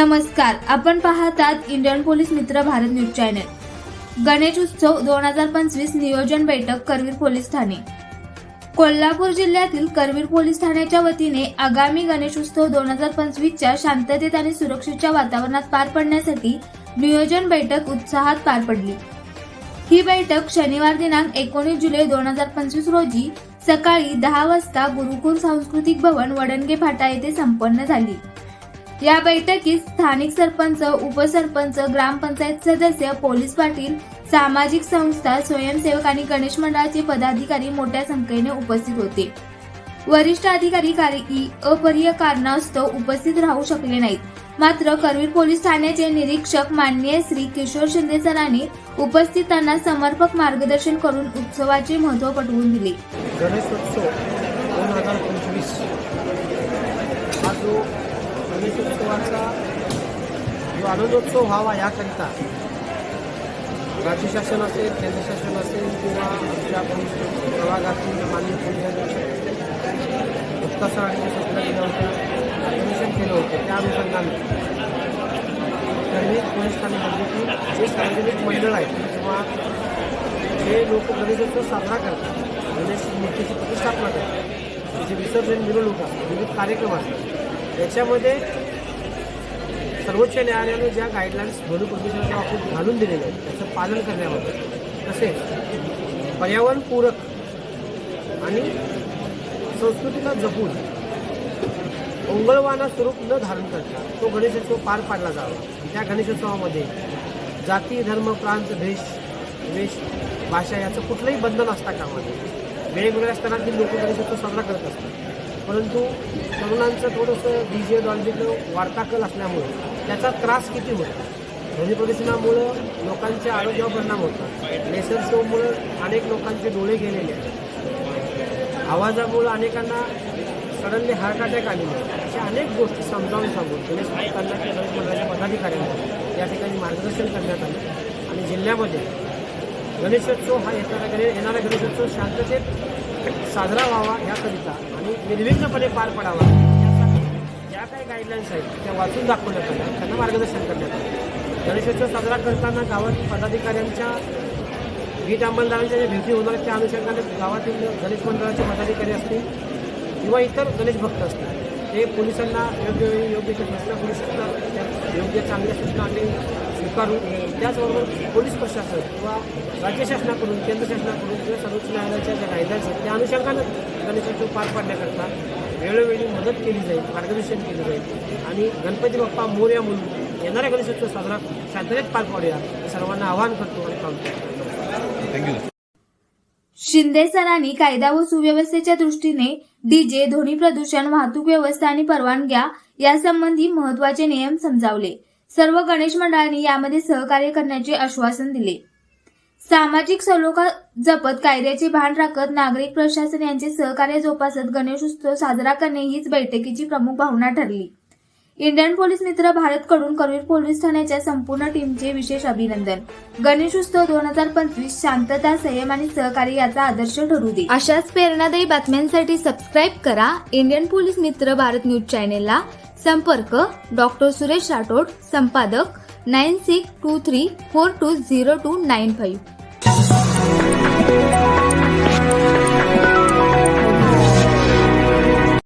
नमस्कार. आपण पाहतात इंडियन पोलीस मित्र भारत न्यूज चॅनल. गणेश उत्सव दोन हजार पंचवीस नियोजन बैठक करवीर पोलीस ठाणे. कोल्हापूर जिल्ह्यातील करवीर पोलीस ठाण्याच्या वतीने आगामी गणेश उत्सव दोन हजार पंचवीसच्या शांततेत आणि सुरक्षेच्या वातावरणात पार पडण्यासाठी नियोजन बैठक उत्साहात पार पडली. ही बैठक शनिवार दिनांक एकोणीस जुलै दोन हजार पंचवीस रोजी सकाळी दहा वाजता गुरुकुल सांस्कृतिक भवन वडणगे फाटा येथे संपन्न झाली. या बैठकीत स्थानिक सरपंच उपसरपंच ग्रामपंचायत सदस्य पोलीस पाटील सामाजिक संस्था स्वयंसेवक आणि गणेश मंडळाचे पदाधिकारी मोठ्या संख्येने उपस्थित होते. वरिष्ठ अधिकारी काही अपरिय कारणास्तव उपस्थित राहू शकले नाहीत. मात्र करवीर पोलीस ठाण्याचे निरीक्षक माननीय श्री किशोर शिंदे सरांनी उपस्थितांना समर्पक मार्गदर्शन करून उत्सवाचे महत्त्व पटवून दिले. गणेशोत्सव दोन हजार पंचवीस हा जो गणेशोत्सवाचा जो आनंदोत्सव व्हावा याकरिता राज्य शासन असेल केंद्र शासन असेल किंवा आमच्या प्रभागातील माननीय पोलिसांनी गुप्ता सरांनी सूचना केलं होतं ॲडमिशन केलं होतं त्या अनुषंगाने. त्यांनी पोलीस ठाणे की जे सार्वजनिक मंडळ आहेत किंवा जे लोक गणेशोत्सव साजरा करतात गणेश मूर्तीची प्रतिष्ठापना करतात त्याची विसर्जन मिरवणूक असतात विविध कार्यक्रम असतात. याच्यामध्ये सर्वोच्च न्यायालयाने ज्या गाईडलाईन्स ध्वनी प्रदूषणाच्या बाबतीत घालून दिलेलं आहेत त्याचं पालन करण्यामध्ये तसेच पर्यावरणपूरक आणि संस्कृतीला जपून ओंगळवाना स्वरूप न धारण करता तो गणेशोत्सव पार पाडला जावा. त्या गणेशोत्सवामध्ये जाती धर्म प्रांत देश वेश भाषा याचं कुठलंही बंधन असता कामामध्ये वेगवेगळ्या स्तरातील लोक गणेशोत्सव साजरा करत असतात. परंतु तरुणांचं थोडंसं डी जे डॉल्बीचं वार्ताकल असल्यामुळे त्याचा त्रास किती होतो? ध्वनी प्रदूषणामुळं लोकांच्या आरोग्यावर परिणाम होतात लेसर शोमुळं अनेक लोकांचे डोळे गेलेले आहेत. आवाजामुळं अनेकांना सडनली हार्ट अटॅक आलेले अशा अनेक गोष्टी समजावून सांगून गणेश आयुक्तांना किंवा मंडळाच्या पदाधिकाऱ्यांना या ठिकाणी मार्गदर्शन करण्यात आलं. आणि जिल्ह्यामध्ये गणेशोत्सव हा येणारा गणे येणारा गणेशोत्सव शांततेत साजरा व्हावा याकरिता निर्विघ्नपणे पार पडावा. यासाठी ज्या काही गाईडलाईन्स आहेत त्या वाचून दाखवल्या जातात त्यांना मार्गदर्शन करण्यात आलं. गणेशोत्सव साजरा करताना गावातील पदाधिकाऱ्यांच्या गीत अंमलदारांच्या ज्या भेटी होणार त्या अनुषंगाने गावातील गणेश मंडळाचे पदाधिकारी असतील किंवा इतर गणेश भक्त असतील ते पोलिसांना योग्य वेळी योग्य त्या सूचना करू शकतात योग्य चांगल्या सूचना आणि स्वीकारून त्याचबरोबर पोलीस प्रशासन किंवा राज्य शासनाकडून केंद्र शासनाकडून किंवा सर्वोच्च न्यायालयाच्या ज्या गाईडलाईन्स आहेत त्या अनुषंगानं गणेशोत्सव पार पाडण्याकरता वेळोवेळी मदत केली जाईल मार्गदर्शन केलं जाईल. आणि गणपती बाप्पा मोर्या म्हणून येणाऱ्या गणेशोत्सव साजरा शांततेत पार पाडूया. हे सर्वांना आवाहन करतो आणि काम करतो. थँक्यू शिंदे सरांनी कायदा व सुव्यवस्थेच्या दृष्टीने डीजे ध्वनी प्रदूषण वाहतूक व्यवस्था आणि परवानग्या यासंबंधी महत्त्वाचे नियम समजावले. सर्व गणेश मंडळांनी यामध्ये सहकार्य करण्याचे आश्वासन दिले. सामाजिक सलोखा जपत कायद्याचे भान राखत नागरिक प्रशासन यांचे सहकार्य जोपासत गणेशोत्सव साजरा करणे हीच बैठकीची प्रमुख भावना ठरली. इंडियन पोलीस मित्र भारत कडून करवीर पोलीस ठाण्याच्या संपूर्ण टीमचे विशेष अभिनंदन. गणेशोत्सव दोन हजार पंचवीस शांतता संयम आणि सहकार्य याचा आदर्श ठरू दे. अशाच प्रेरणादायी बातम्यांसाठी सबस्क्राईब करा इंडियन पोलीस मित्र भारत न्यूज चॅनेलला संपर्क डॉक्टर सुरेश राठोड संपादक nine six two three four two zero two nine five.